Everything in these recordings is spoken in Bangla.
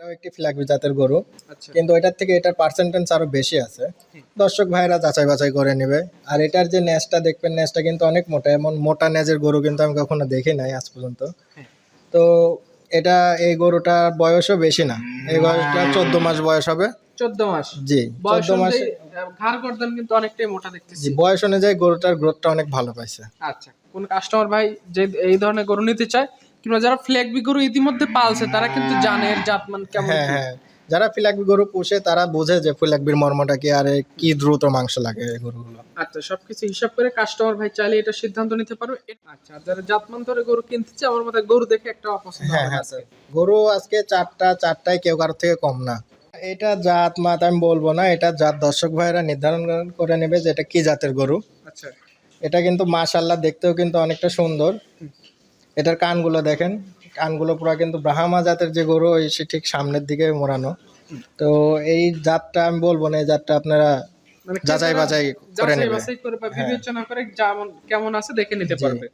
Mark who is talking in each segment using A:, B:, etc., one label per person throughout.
A: এটাও একটি ফ্ল্যাগ জাতের গরু।
B: আচ্ছা।
A: কিন্তু এটার থেকে এটার পার্সেন্টেজ আরও বেশি আছে। দর্শক ভাইরা যাচাই বাছাই করে নেবে। আর এটার যে ন্যাজটা দেখবেন ন্যাজটা কিন্তু অনেক মোটা। এমন মোটা ন্যাজের গরু কিন্তু আমি কখনো দেখি নাই আজ পর্যন্ত।
B: হ্যাঁ।
A: তো এটা এই গরুটার বয়সও বেশি না। এই বয়সটা চোদ্দ মাস বয়স হবে।
B: চোদ্দ মাস।
A: জি চোদ্দ মাস
B: ঘাড় গর্দন কিন্তু অনেকটাই মোটা দেখতেছি।
A: বয়স অনুযায়ী গরুটার গ্রোথটা অনেক ভালো পাইছে।
B: আচ্ছা কোন কাস্টমার ভাই যে এই ধরনের গরু নিতে চায় কিংবা যারা ফ্ল্যাগবি গরু ইতিমধ্যে পালছে তারা কিন্তু জানে এর জাতমান কেমন
A: হ্যাঁ হ্যাঁ। যারা ফিলাকবি গরু পুষে তারা বোঝে যে ফিলাকবির মর্মটা কি আর কি দ্রুত মাংস লাগে এই গরুগুলো।
B: আচ্ছা সবকিছু হিসাব করে কাস্টমার ভাই চাইলে এটা সিদ্ধান্ত নিতে পারবে এ- আচ্ছা যারা জাতমান ধরে গরু কিনতে চায় আমার মতে গরু দেখে একটা অপছন্দ
A: হ্যাঁ হ্যাঁ। স্যার গরু আজকে চারটা চারটায় কেউ কারোর থেকে কম না। এটা জাত মাত আমি বলব না এটা জাত দর্শক ভাইরা নির্ধারণ করে নেবে যে এটা কি জাতের গরু।
B: আচ্ছা।
A: এটা কিন্তু মাশাল্লাহ দেখতেও কিন্তু অনেকটা সুন্দর। এটার কানগুলো দেখেন। কানগুলো পুরো কিন্তু ব্রাহ্মা জাতের যে গরু সে ঠিক সামনের দিকে মোড়ানো। তো এই জাতটা আমি বলব না এই জাতটা আপনারা
B: মানে
A: যাচাই বাছাই করে নেবে।
B: করে
A: হ্যাঁ।
B: বিবেচনা করে যেমন কেমন আছে দেখে নিতে পারবে।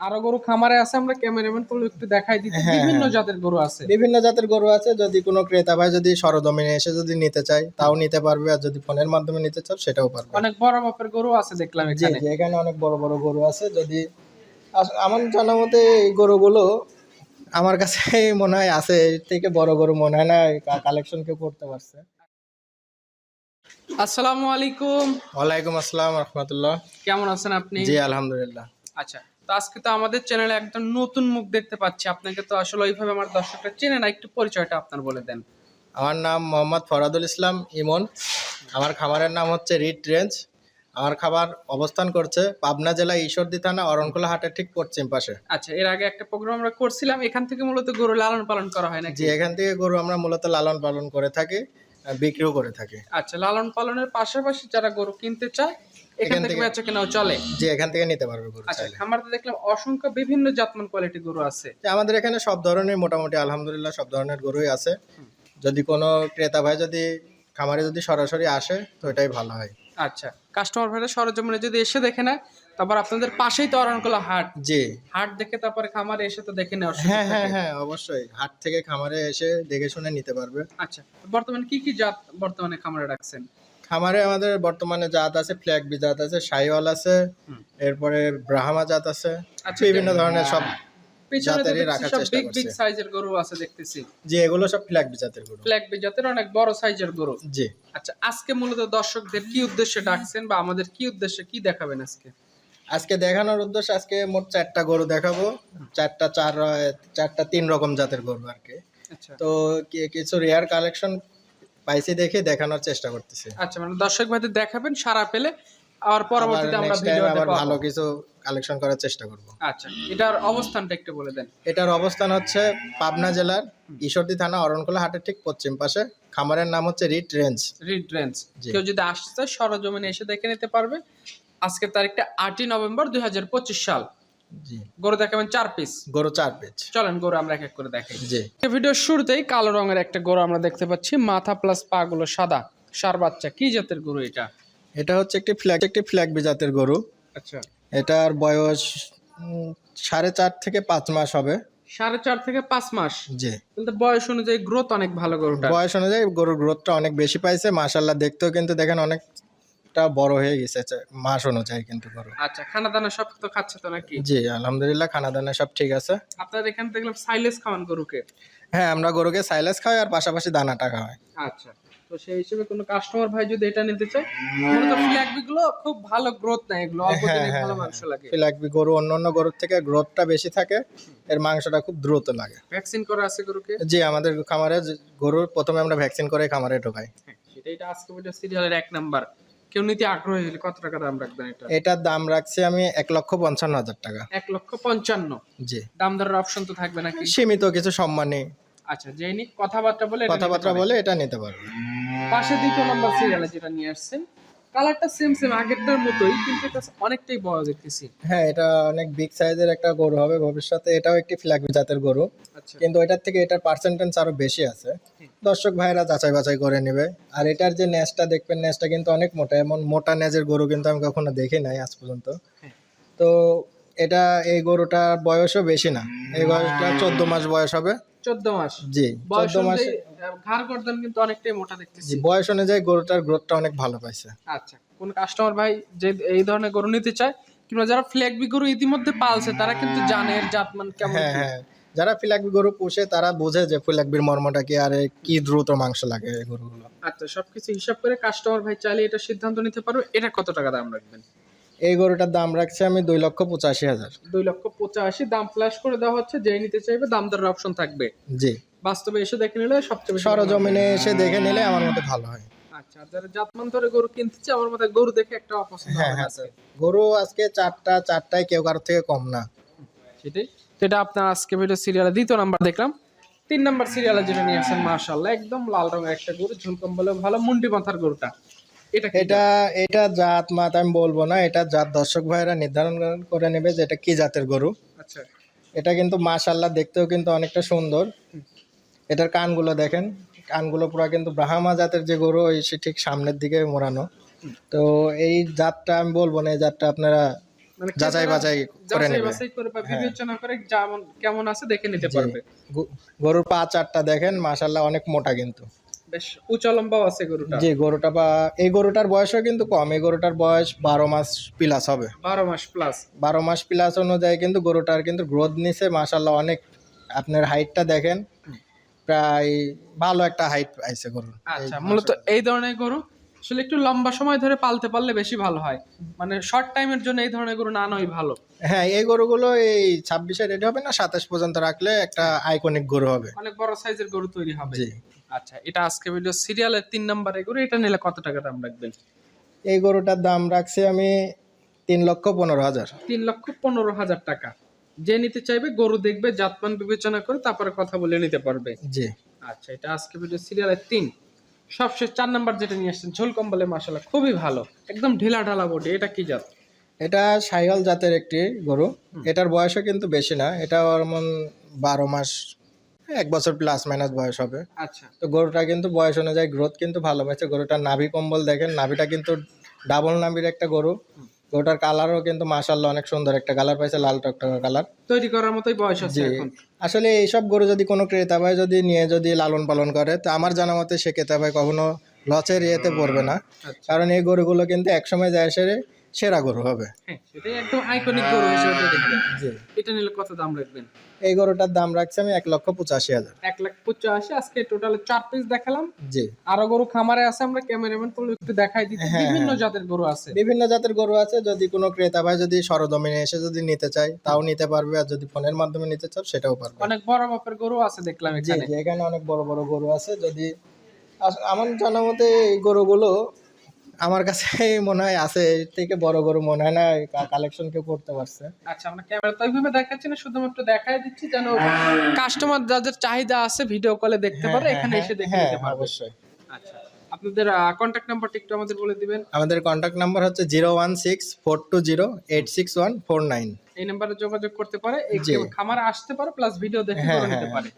B: আরও গরু খামারে আছে আমরা ক্যামেরাম্যান করলে একটু দেখাই দিতে।
A: হ্যাঁ,
B: বিভিন্ন
A: হ্যাঁ।
B: জাতের গরু আছে।
A: বিভিন্ন জাতের গরু আছে যদি কোনো ক্রেতা ভাই যদি সরজমিনে এসে যদি নিতে চায় তাও নিতে পারবে আর যদি ফোনের মাধ্যমে নিতে চাও সেটাও পারবে।
B: অনেক বড় মাপের গরু আছে দেখলাম এখানে।
A: এখানে অনেক বড় বড় গরু আছে যদি আমার জানা মতে এই গরুগুলো আমার কাছে মনে হয় আছে এর থেকে বড় গরু মনে হয় না কালেকশন কেউ করতে পারছে।
B: আসসালামু আলাইকুম।
A: ওয়ালাইকুম আসসালাম রহমতুল্লাহ।
B: কেমন আছেন আপনি?
A: জি আলহামদুলিল্লাহ।
B: আচ্ছা তো আজকে তো আমাদের চ্যানেলে একদম নতুন মুখ দেখতে পাচ্ছি। আপনাকে তো আসলে ওইভাবে আমার দর্শকরা চেনে না একটু পরিচয়টা আপনার বলে দেন।
A: আমার নাম মোহাম্মদ ফরাদুল ইসলাম ইমন। আমার খামারের নাম হচ্ছে রিট রেঞ্জ। আমার খাবার অবস্থান করছে পাবনা জেলা ঈশ্বরদী থানা অরণখোলা হাটের ঠিক পশ্চিম পাশে।
B: আচ্ছা এর আগে একটা প্রোগ্রাম আমরা করছিলাম এখান থেকে মূলত গরু লালন পালন করা হয় নাকি?
A: জি এখান থেকে গরু আমরা মূলত লালন পালন করে থাকি বিক্রিও করে থাকি।
B: আচ্ছা লালন পালনের পাশাপাশি যারা গরু কিনতে চায় এখান থেকে বেচা কেনাও চলে?
A: জি এখান থেকে নিতে পারবে গরু
B: আচ্ছা খামারতে দেখলাম অসংখ্য বিভিন্ন জাতমান কোয়ালিটি গরু আছে।
A: যে আমাদের এখানে সব ধরনের মোটামুটি আলহামদুলিল্লাহ সব ধরনের গরুই আছে। যদি কোনো ক্রেতা ভাই যদি খামারে যদি সরাসরি আসে তো এটাই ভালো হয়।
B: আচ্ছা কাস্টমার ভাইরা সরজমিনে যদি এসে দেখে নেয় তারপর আপনাদের পাশেই তো অরণকলা হাট।
A: জি।
B: হাট দেখে তারপরে খামারে এসে তো দেখে সুযোগ
A: হ্যাঁ হ্যাঁ হ্যাঁ অবশ্যই। হাট থেকে খামারে এসে দেখে শুনে নিতে পারবে।
B: আচ্ছা বর্তমানে কি কি জাত বর্তমানে খামারে রাখছেন?
A: খামারে আমাদের বর্তমানে জাত আছে ফ্ল্যাগ বি জাত আছে সাইওয়াল আছে এরপরে ব্রাহ্মা জাত আছে
B: আচ্ছা
A: বিভিন্ন ধরনের সব
B: পেছনে তো
A: জাতেরই
B: দেখছি
A: রাখার
B: সব বিগ বিগ সাইজের গরু আছে দেখতেছি।
A: যে এগুলো সব ফ্ল্যাগ বি গরু।
B: ব্ল্যাক বি অনেক বড় সাইজের গরু।
A: জি।
B: আচ্ছা আজকে মূলত দর্শকদের কি উদ্দেশ্যে ডাকছেন বা আমাদের কি উদ্দেশ্যে কি দেখাবেন আজকে?
A: আজকে দেখানোর উদ্দেশ্য আজকে মোট চারটা গরু দেখাবো। চারটা চার চারটা তিন রকম জাতের গরু আর কি।
B: আচ্ছা।
A: তো কিছু রেয়ার কালেকশন পাইছি দেখে দেখানোর চেষ্টা করতেছি।
B: আচ্ছা মানে দর্শক ভাইদের দেখাবেন সারা পেলে আর পরবর্তীতে আমরা
A: next time
B: ভিডিও
A: আবার ভালো কিছু কালেকশন করার চেষ্টা করব।
B: আচ্ছা এটার অবস্থানটা একটু বলে দেন।
A: এটার অবস্থান হচ্ছে পাবনা জেলার ঈশ্বরদী থানা অরণখোলা হাটের ঠিক পশ্চিম পাশে। খামারের নাম হচ্ছে রিট রেঞ্জ।
B: Read range. কেউ যদি আসতে চায় সরজমিনে এসে দেখে নিতে পারবে। আজকের তারিখটা আটই নভেম্বর দুই হাজার
A: পঁচিশ সাল।
B: গরু দেখাবেন চার পিস
A: গরু চার পেজ
B: চলেন গরু আমরা এক এক করে দেখাই।
A: জি।
B: ভিডিওর শুরুতেই কালো রঙের একটা গরু আমরা দেখতে পাচ্ছি। মাথা প্লাস পা গুলো সাদা। সার বাচ্চা কি জাতের গরু এটা?
A: এটা হচ্ছে একটি ফ্ল্যাগ একটি ফ্ল্যাগ জাতের গরু।
B: আচ্ছা।
A: এটার বয়স সাড়ে চার থেকে পাঁচ মাস হবে।
B: সাড়ে চার থেকে পাঁচ মাস?
A: জি।
B: কিন্তু বয়স অনুযায়ী গ্রোথ অনেক ভালো গরুটা
A: বয়স অনুযায়ী গরুর গ্রোথটা অনেক বেশি পাইছে। মাশাল্লাহ দেখতেও কিন্তু দেখেন অনেকটা বড় হয়ে গেছে মাস অনুযায়ী কিন্তু গরু।
B: আচ্ছা খানা দানা সব তো খাচ্ছে তো নাকি?
A: জি আলহামদুলিল্লাহ খানা দানা সব ঠিক আছে।
B: আপনার এখানে দেখলাম সাইলেস খাওয়ান গরুকে।
A: হ্যাঁ আমরা গরুকে সাইলেস খাওয়াই আর পাশাপাশি দানাটা খাওয়াই।
B: আচ্ছা। তো সেই হিসেবে কোনো কাস্টমার ভাই যদি এটা নিতে চায় মূলত ফ্ল্যাগবি গুলো খুব ভালো গ্রোথ নেয় এগুলো অল্প
A: হ্যাঁ,
B: দিনে
A: হ্যাঁ,
B: ভালো
A: হ্যাঁ।
B: মাংস লাগে।
A: ফিলাকবি গরু অন্য অন্য গরুর থেকে গ্রোথটা বেশি থাকে এর মাংসটা খুব দ্রুত লাগে।
B: ভ্যাকসিন করা আছে গরুকে?
A: জি আমাদের খামারে গরুর প্রথমে আমরা ভ্যাকসিন করে খামারে ঢোকাই।
B: সেটা এটা আজকে ভিডিও সিরিয়ালের এক নাম্বার কেউ নিতে আগ্রহী হলে কত টাকা দাম রাখবেন এটা?
A: এটার দাম রাখছি আমি এক লক্ষ পঞ্চান্ন হাজার টাকা।
B: এক লক্ষ পঞ্চান্ন?
A: জি।
B: দাম দরের অপশন তো থাকবে নাকি?
A: সীমিত কিছু সম্মানী
B: আচ্ছা যেই কথাবার্তা বলে
A: কথাবার্তা বলে এটা নিতে পারবে।
B: পাশে দ্বিতীয় নাম্বার সিরিয়ালে যেটা নিয়ে আসছেন কালারটা সেম সেম আগেরটার মতোই কিন্তু এটা অনেকটাই বড় দেখতেছি।
A: হ্যাঁ এটা অনেক বিগ সাইজের একটা গরু হবে ভবিষ্যতে এটাও একটি ফ্ল্যাগ জাতের গরু।
B: আচ্ছা।
A: কিন্তু এটার থেকে এটার পার্সেন্টেজ আরও বেশি আছে। দর্শক ভাইরা যাচাই বাছাই করে নেবে। আর এটার যে ন্যাজটা দেখবেন ন্যাজটা কিন্তু অনেক মোটা এমন মোটা ন্যাজের গরু কিন্তু আমি কখনো দেখি নাই আজ পর্যন্ত। তো এটা এই গরুটার বয়সও বেশি না। এই বয়সটা চোদ্দ মাস বয়স হবে।
B: চোদ্দ মাস।
A: জি চোদ্দ মাসে
B: ঘাড় গর্দন কিন্তু অনেকটাই মোটা দেখতেছি।
A: বয়স অনুযায়ী গরুটার গ্রোথটা অনেক ভালো পাইছে।
B: আচ্ছা কোন কাস্টমার ভাই যে এই ধরনের গরু নিতে চায় কিংবা যারা ফ্ল্যাগবি গরু ইতিমধ্যে পালছে তারা কিন্তু জানে এর জাতমান কেমন
A: হ্যাঁ হ্যাঁ। যারা ফিলাকবি গরু পুষে তারা বোঝে যে ফিলাকবির মর্মটা কি আর কি দ্রুত মাংস লাগে এই গরুগুলো।
B: আচ্ছা সবকিছু হিসাব করে কাস্টমার ভাই চাইলে এটা সিদ্ধান্ত নিতে পারবে। এটা কত টাকা দাম রাখবেন?
A: এই গরুটার দাম রাখছি আমি দুই লক্ষ পঁচাশি হাজার।
B: দুই লক্ষ পঁচাশি দাম ফ্ল্যাশ করে দেওয়া হচ্ছে যে নিতে চাইবে দাম দরের অপশন থাকবে।
A: জি।
B: বাস্তবে এসে দেখে নিলে সবচেয়ে
A: সরজমিনে এসে দেখে নিলে আমার মতে ভালো হয়।
B: আচ্ছা যারা জাতমান ধরে গরু কিনতে চায় আমার মতে গরু দেখে একটা অপছন্দ
A: হ্যাঁ হ্যাঁ। স্যার গরু আজকে চারটা চারটায় কেউ কারোর থেকে কম না।
B: সেটাই। তো এটা আপনার আজকে ভিডিও সিরিয়ালে দ্বিতীয় নাম্বার দেখলাম। তিন নাম্বার সিরিয়ালে যেটা নিয়ে আসেন মার্শাল্লাহ একদম লাল রঙের একটা গরু ঝুলকম বলে ভালো মুন্ডি মাথার গরুটা। এটা
A: এটা এটা জাত মাত আমি বলব না এটা জাত দর্শক ভাইরা নির্ধারণ করে নেবে যে এটা কি জাতের গরু।
B: আচ্ছা।
A: এটা কিন্তু মাশাল্লাহ দেখতেও কিন্তু অনেকটা সুন্দর। এটার কানগুলো দেখেন। কানগুলো পুরো কিন্তু ব্রাহ্মা জাতের যে গরু ওই সে ঠিক সামনের দিকে মোড়ানো। তো এই জাতটা আমি বলব না এই জাতটা আপনারা
B: মানে
A: যাচাই বাছাই করে নেবে।
B: বিবেচনা যেমন কেমন আছে দেখে নিতে পারবে।
A: গরুর পা চারটা দেখেন মাশাল্লাহ অনেক মোটা কিন্তু।
B: বেশ উঁচা লম্বাও আছে গরুটা।
A: জি গরুটা বা এই গরুটার বয়সও কিন্তু কম। এই গরুটার বয়স বারো মাস প্লাস হবে।
B: বারো মাস প্লাস
A: বারো মাস প্লাস অনুযায়ী কিন্তু গরুটার কিন্তু গ্রোথ নিছে মাশাল্লাহ অনেক। আপনার হাইটটা দেখেন প্রায় ভালো একটা হাইট পাইছে গরুর
B: আচ্ছা মূলত এই ধরনের গরু আসলে একটু লম্বা সময় ধরে পালতে পারলে বেশি ভালো হয়। মানে শর্ট টাইমের জন্য এই ধরনের গরু না নয় ভালো।
A: হ্যাঁ এই গরুগুলো এই ছাব্বিশে রেডি হবে না সাতাশ পর্যন্ত রাখলে একটা আইকনিক গরু হবে।
B: অনেক বড় সাইজের গরু তৈরি হবে। আচ্ছা এটা আজকে ভিডিও সিরিয়ালের তিন নম্বরে গরু এটা নিলে কত টাকা দাম রাখবেন?
A: এই গরুটার দাম রাখছি আমি তিন লক্ষ পনেরো হাজার।
B: তিন লক্ষ পনেরো হাজার টাকা। যে নিতে চাইবে গরু দেখবে জাতমান বিবেচনা করে তারপরে কথা বলে নিতে পারবে।
A: জি।
B: আচ্ছা এটা আজকে ভিডিও সিরিয়ালের তিন। সবশেষ চার নাম্বার যেটা নিয়ে আসছেন ঝোল কম্বলে মাসালা খুবই ভালো। একদম ঢিলা ঢালা বডি এটা কি জাত?
A: এটা সাইহল জাতের একটি গরু। এটার বয়সও কিন্তু বেশি না এটা যেমন বারো মাস এক বছর প্লাস মাইনাস বয়স হবে।
B: আচ্ছা।
A: তো গরুটা কিন্তু বয়স অনুযায়ী গ্রোথ কিন্তু ভালো। পাইছে গরুটার নাভি কম্বল দেখেন নাভিটা কিন্তু ডাবল নাভির একটা গরু। গরুটার কালারও কিন্তু মাশাল্লাহ অনেক সুন্দর। একটা কালার পাইছে লাল টকটকা কালার
B: তৈরি করার মতোই বয়স আছে এখন।
A: আসলে এইসব গরু যদি কোনো ক্রেতা ভাই যদি নিয়ে যদি লালন পালন করে তো আমার জানা মতে সে ক্রেতা ভাই কখনো লসের ইয়েতে পড়বে না।
B: আচ্ছা।
A: কারণ এই গরুগুলো কিন্তু একসময় যায় সেরে সেরা গরু হবে।
B: হ্যাঁ সেটাই একদম আইকনিক গরু হিসেবে
A: জি।
B: এটা নিলে কত দাম রাখবেন?
A: এই গরুটার দাম রাখছি আমি এক লক্ষ পঁচাশি হাজার।
B: এক লাখ পঁচাশি আজকে টোটাল চার পিস দেখালাম।
A: জি।
B: আরও গরু খামারে আছে আমরা ক্যামেরাম্যান করলে একটু দেখাই দিচ্ছি।
A: হ্যাঁ,
B: বিভিন্ন জাতের গরু আছে।
A: বিভিন্ন জাতের গরু আছে যদি কোনো ক্রেতা ভাই যদি সরজমিনে এসে যদি নিতে চায় তাও নিতে পারবে আর যদি ফোনের মাধ্যমে নিতে চাও সেটাও পারবে।
B: অনেক বড় মাপের গরু আছে দেখলাম এখানে।
A: জি এখানে অনেক বড় বড় গরু আছে যদি আমার জানা মতে এই গরুগুলো আমার কাছে মনে হয় আছে এর থেকে বড় গরু মনে হয় না কালেকশন কেউ করতে পারছে।
B: আচ্ছা আমরা ক্যামেরা তো ওইভাবে দেখাচ্ছি না শুধুমাত্র দেখাই দিচ্ছি যেন কাস্টমার যাদের চাহিদা আছে ভিডিও কলে দেখতে পারে এখানে এসে দেখে
A: হ্যাঁ
B: নিতে পারবে।
A: অবশ্যই।
B: আচ্ছা আপনাদের কন্ট্যাক্ট নাম্বারটা একটু আমাদের বলে দিবেন।
A: আমাদের কন্ট্যাক্ট নাম্বার হচ্ছে zero one six four two zero eight six one four nine
B: এই নাম্বারে যোগাযোগ করতে পারে এই। খামারে আসতে পারে প্লাস ভিডিও দেখে
A: হ্যাঁ,
B: নিতে
A: হ্যাঁ,
B: পারে।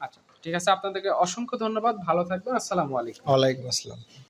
B: আচ্ছা ঠিক আছে আপনাদেরকে অসংখ্য ধন্যবাদ ভালো থাকবেন আসসালামু আলাইকুম।
A: ওয়ালাইকুম আসসালাম।